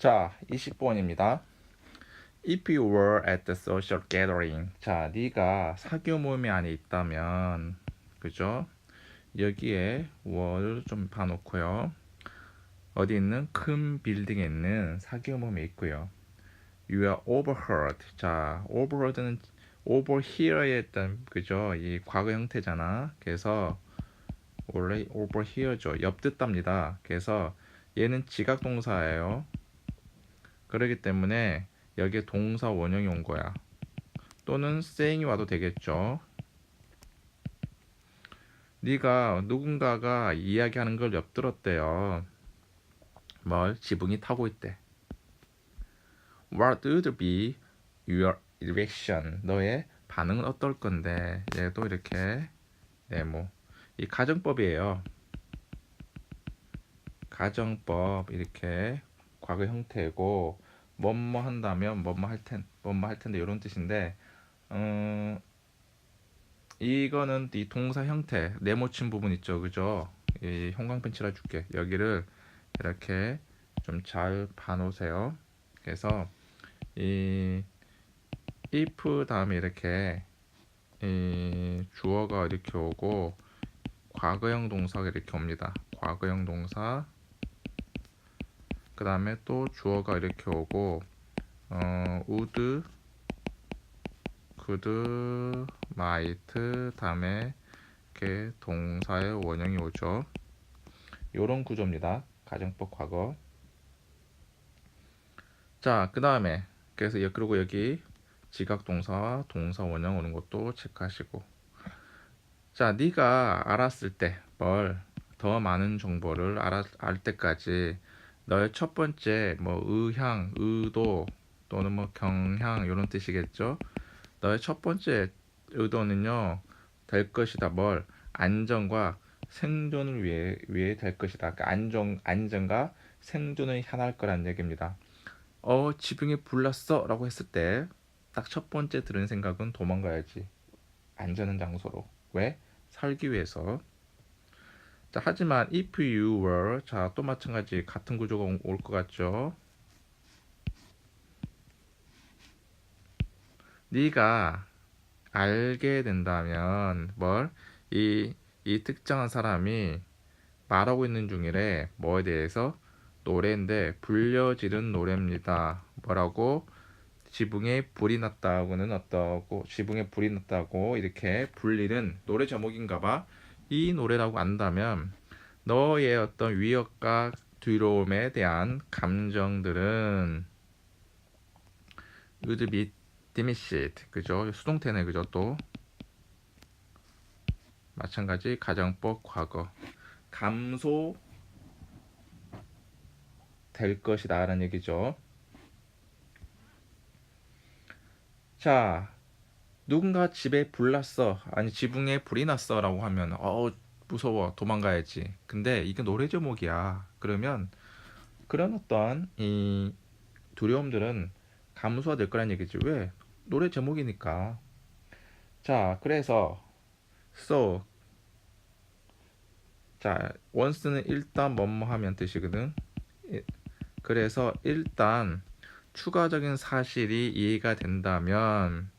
자, 20번입니다. If you were at the social gathering. 자, 네가 사교 모임에 안에 있다면 그죠? 여기에 were를 좀 봐놓고요. 어디 있는 큰 빌딩에 있는 사교 모임에 있고요. You are overheard. 자, overheard는 overhear에 일단 그죠? 이 과거 형태잖아. 그래서 원래 overhear죠. 옆 듣답니다. 그래서 얘는 지각 동사예요. 그러기 때문에 여기에 동사 원형이 온 거야. 또는 saying이 와도 되겠죠. 네가 누군가가 이야기하는 걸 엿들었대요. 뭘 지붕이 타고 있대. What would be your reaction? 너의 반응은 어떨 건데? 얘도 이렇게 네모. 이 가정법이에요. 가정법 이렇게 과거 형태고 뭐뭐 한다면 뭐뭐 할 텐, 뭐뭐 할 텐데 이런 뜻인데 어, 이거는 이 동사 형태 네모친 부분 있죠, 그죠? 이 형광펜 칠해줄게. 여기를 이렇게 좀 잘 봐놓으세요. 그래서 이 if 다음에 이렇게 이 주어가 이렇게 오고 과거형 동사가 이렇게 옵니다. 과거형 동사 그 다음에 또 주어가 이렇게 오고 어, would, could, might 다음에 이렇게 동사의 원형이 오죠. 요런 구조입니다. 가정법 과거. 자, 그 다음에 그래서 여- 그리고 여기 지각 동사와 동사 원형 오는 것도 체크하시고. 자, 네가 알았을 때 뭘 더 많은 정보를 알아, 알 때까지 너의 첫 번째 뭐 의향, 의도 또는 뭐 경향 이런 뜻이겠죠. 너의 첫 번째 의도는요 될 것이다. 뭘 안전과 생존을 위해 위해 될 것이다. 그러니까 안전 안전과 생존을 향할 거란 얘기입니다. 어 지붕에 불났어라고 했을 때 딱 첫 번째 들은 생각은 도망가야지. 안전한 장소로. 왜? 살기 위해서. 자, 하지만 if you were 자, 또 마찬가지 같은 구조가 올 것 같죠? 네가 알게 된다면 뭘? 이, 이 특정한 사람이 말하고 있는 중이래. 뭐에 대해서? 노래인데 불려 지른 노래입니다. 뭐라고? 지붕에 불이 났다고는 어떠고 지붕에 불이 났다고 이렇게 불리는 노래 제목인가 봐. 이 노래라고 안다면 너의 어떤 위협과 두려움에 대한 감정들은 would be diminished 그죠? 수동태네 그죠? 또 마찬가지 가정법 과거. 감소 될 것이다 라는 얘기죠. 자 누군가 집에 불 났어. 아니 지붕에 불이 났어 라고 하면 어 무서워. 도망가야지. 근데 이게 노래 제목이야. 그러면 그런 어떤 이 두려움들은 감소가 될 거란 얘기지. 왜? 노래 제목이니까. 자 그래서 so 자 once는 일단 뭐뭐 하면 뜻이거든. 이- 그래서 일단 추가적인 사실이 이해가 된다면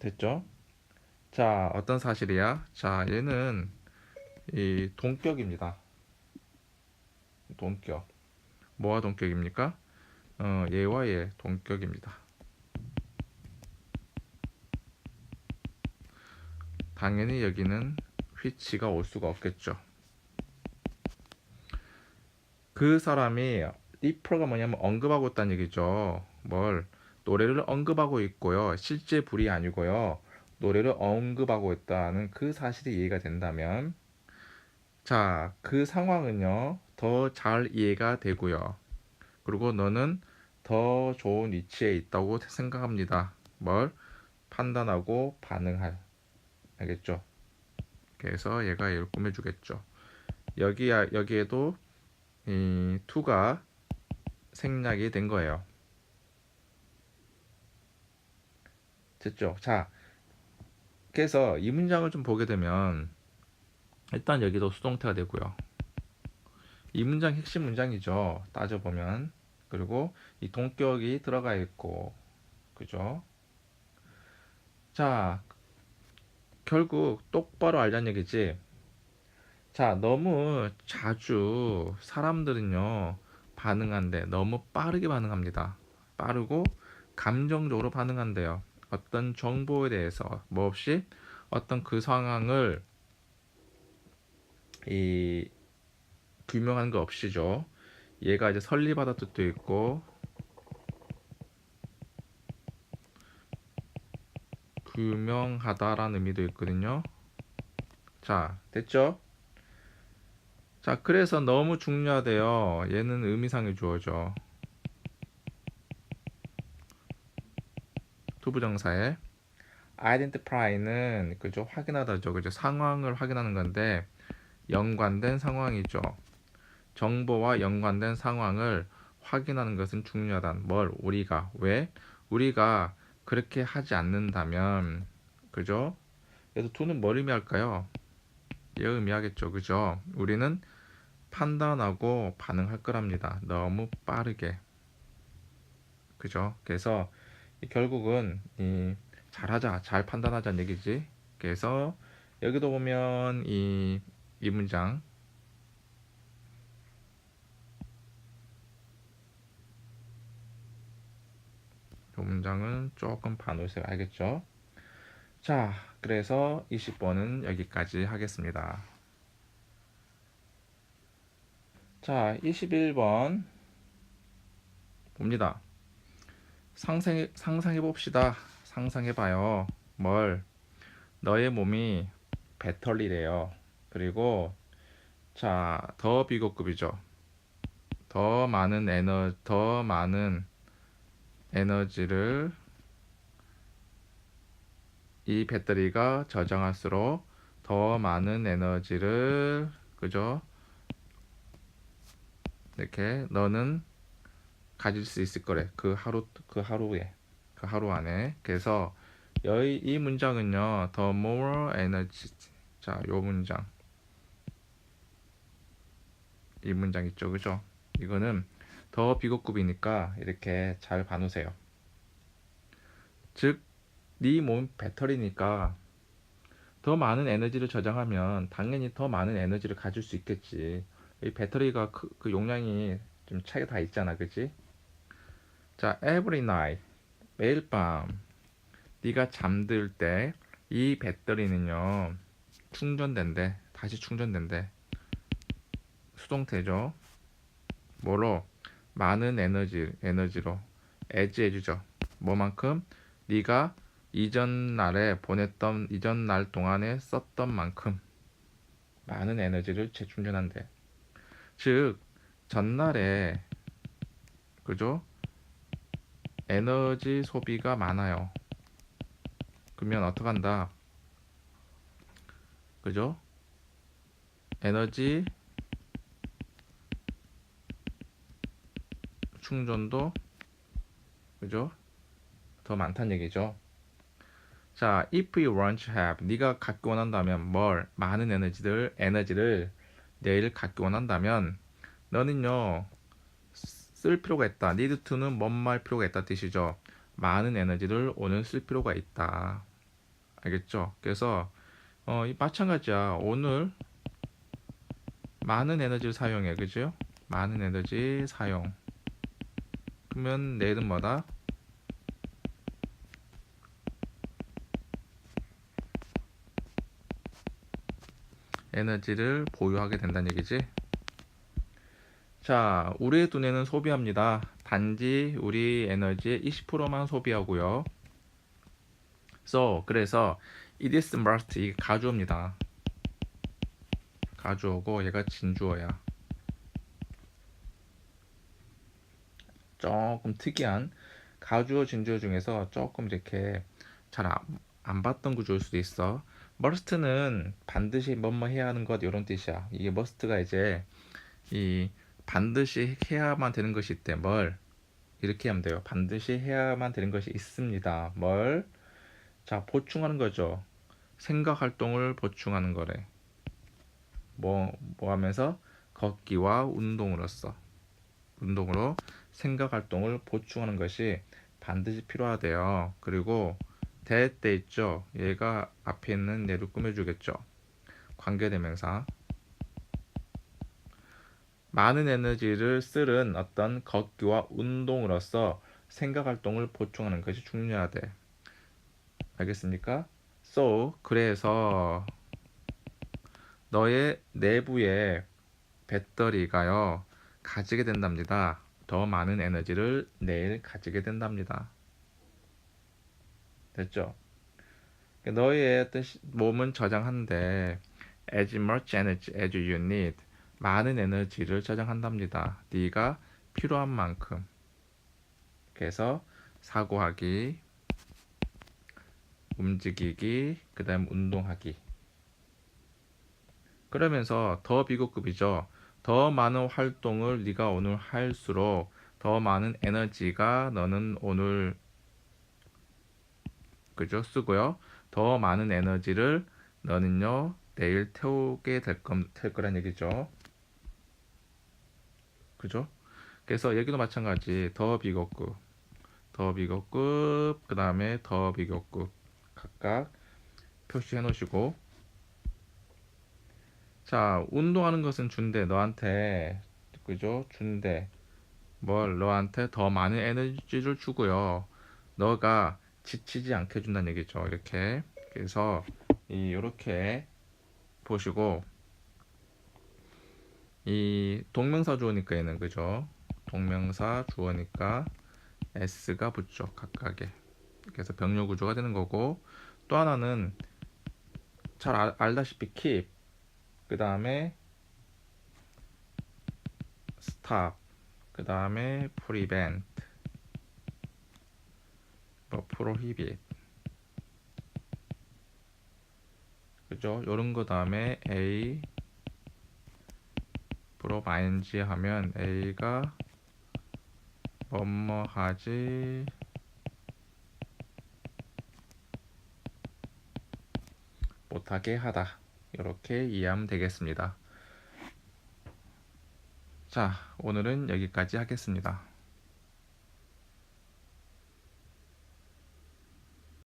됐죠? 자, 어떤 사실이야? 자, 얘는 이 동격입니다. 동격. 뭐와 동격입니까? 어, 얘와 얘 동격입니다. 당연히 여기는 which가 올 수가 없겠죠. 그 사람이 리퍼가 뭐냐면 언급하고 있다는 얘기죠. 뭘 노래를 언급하고 있고요. 실제 불이 아니고요. 노래를 언급하고 있다는 그 사실이 이해가 된다면 자, 그 상황은요. 더 잘 이해가 되고요. 그리고 너는 더 좋은 위치에 있다고 생각합니다. 뭘 판단하고 반응할. 알겠죠? 그래서 얘가 이걸 꾸며주겠죠. 여기 여기에도 이 to가 생략이 된 거예요. 됐죠? 자, 그래서 이 문장을 좀 보게 되면 일단 여기도 수동태가 되고요. 이 문장 핵심 문장이죠. 따져보면. 그리고 이 동격이 들어가 있고, 그죠? 자, 결국 똑바로 알자는 얘기지. 자, 너무 자주 사람들은요, 반응한데 너무 빠르게 반응합니다. 빠르고 감정적으로 반응한대요. 어떤 정보에 대해서 뭐 없이 어떤 그 상황을 이 규명하는 거 없이죠. 얘가 이제 설리바다 뜻도 있고 규명하다라는 의미도 있거든요. 자, 됐죠? 자, 그래서 너무 중요하대요. 얘는 의미상의 주어죠. 투부정사에 identify는 그죠? 확인하다죠. 그죠? 상황을 확인하는 건데 연관된 상황이죠. 정보와 연관된 상황을 확인하는 것은 중요하다 뭘 우리가 왜? 우리가 그렇게 하지 않는다면 그죠? 그래서 두는 뭘 의미할까요? 얘 의미하겠죠. 그죠? 우리는 판단하고 반응할 거랍니다. 너무 빠르게. 그죠? 그래서 이 결국은 이 잘하자, 잘 판단하자는 얘기지. 그래서 여기도 보면 이, 이 문장 이 문장은 조금 반올색 알겠죠? 자, 그래서 20번은 여기까지 하겠습니다. 자, 21번 봅니다. 상상해, 상상해 봅시다. 상상해 봐요. 뭘? 너의 몸이 배터리래요. 그리고 자, 더 비고급이죠. 더 많은 에너 더 많은 에너지를 이 배터리가 저장할수록 더 많은 에너지를 그죠? 이렇게 너는 가질 수 있을 거래. 그 하루 그 하루에 그 하루 안에. 그래서 여기 이 문장은요. The more energy. 자, 요 문장. 이 문장 있죠. 그죠? 이거는 더 비고급이니까 이렇게 잘 봐놓으세요. 즉, 네 몸 배터리니까 더 많은 에너지를 저장하면 당연히 더 많은 에너지를 가질 수 있겠지. 이 배터리가 그, 그 용량이 좀 차이가 다 있잖아, 그치? 자, every night 매일 밤 네가 잠들 때 이 배터리는요 충전된대 다시 충전된대. 수동태죠. 뭐로? 많은 에너지 에너지로. 애지해주죠. 뭐만큼? 네가 이전 날에 보냈던 이전 날 동안에 썼던 만큼 많은 에너지를 재충전한대. 즉 전날에 그죠 에너지 소비가 많아요. 그러면 어떡한다? 그죠? 에너지 충전도 그죠? 더 많다는 얘기죠. 자, if you want to have 네가 갖기 원한다면 뭘 많은 에너지들 에너지를 내일 갖기 원한다면 너는요 쓸 필요가 있다. need to는 뭔말 필요가 있다 뜻이죠. 많은 에너지를 오늘 쓸 필요가 있다. 알겠죠? 그래서 어, 마찬가지야. 오늘 많은 에너지를 사용해. 그죠? 많은 에너지 사용. 그러면 내일은 뭐다? 에너지를 보유하게 된다는 얘기지. 자, 우리의 두뇌는 소비합니다. 단지 우리 에너지의 20%만 소비하고요. So, 그래서 it is must 가주어입니다. 가주어고 얘가 진주어야. 조금 특이한 가주어 진주어 중에서 조금 이렇게 잘안 봤던 구조일 수도 있어. must는 반드시 뭐뭐 해야 하는 것 이런 뜻이야. 이게 must가 이제 이 반드시 해야만 되는 것이 있대. 뭘? 이렇게 하면 돼요. 반드시 해야만 되는 것이 있습니다. 뭘? 자, 보충하는 거죠. 생각 활동을 보충하는 거래. 뭐, 뭐 하면서? 걷기와 운동으로서 운동으로 생각 활동을 보충하는 것이 반드시 필요하대요. 그리고 대 때 있죠. 얘가 앞에 있는 얘를 꾸며주겠죠. 관계대명사. 많은 에너지를 쓰는 어떤 걷기와 운동으로서 생각 활동을 보충하는 것이 중요하대. 알겠습니까? So 그래서 너의 내부의 배터리가요 가지게 된답니다. 더 많은 에너지를 내일 가지게 된답니다. 됐죠? 너의 몸은 저장하는데 as much energy as you need 많은 에너지를 저장한답니다. 네가 필요한 만큼. 그래서 사고하기, 움직이기, 그 다음 운동하기. 그러면서 더 비고급이죠. 더 많은 활동을 네가 오늘 할수록 더 많은 에너지가 너는 오늘 그죠 쓰고요. 더 많은 에너지를 너는요 내일 태우게 될, 건, 될 거란 얘기죠. 그죠? 그래서 여기도 마찬가지. 더 비고급, 더 비고급, 그 다음에 더 비고급 각각 표시해 놓으시고. 자 운동하는 것은 준대 너한테. 그죠? 준대. 뭘? 너한테 더 많은 에너지를 주고요. 너가 지치지 않게 해준다는 얘기죠. 이렇게. 그래서 이 이렇게 보시고 이 동명사 주어니까 얘는 그죠? 동명사 주어니까 s가 붙죠 각각에 그래서 병렬 구조가 되는 거고 또 하나는 잘 알, 알다시피 keep 그 다음에 stop 그 다음에 prevent 뭐 prohibit 그죠? 요런 거 다음에 A verb ing 하면 A가 뭐뭐 하지 못하게 하다 이렇게 이해하면 되겠습니다. 자 오늘은 여기까지 하겠습니다.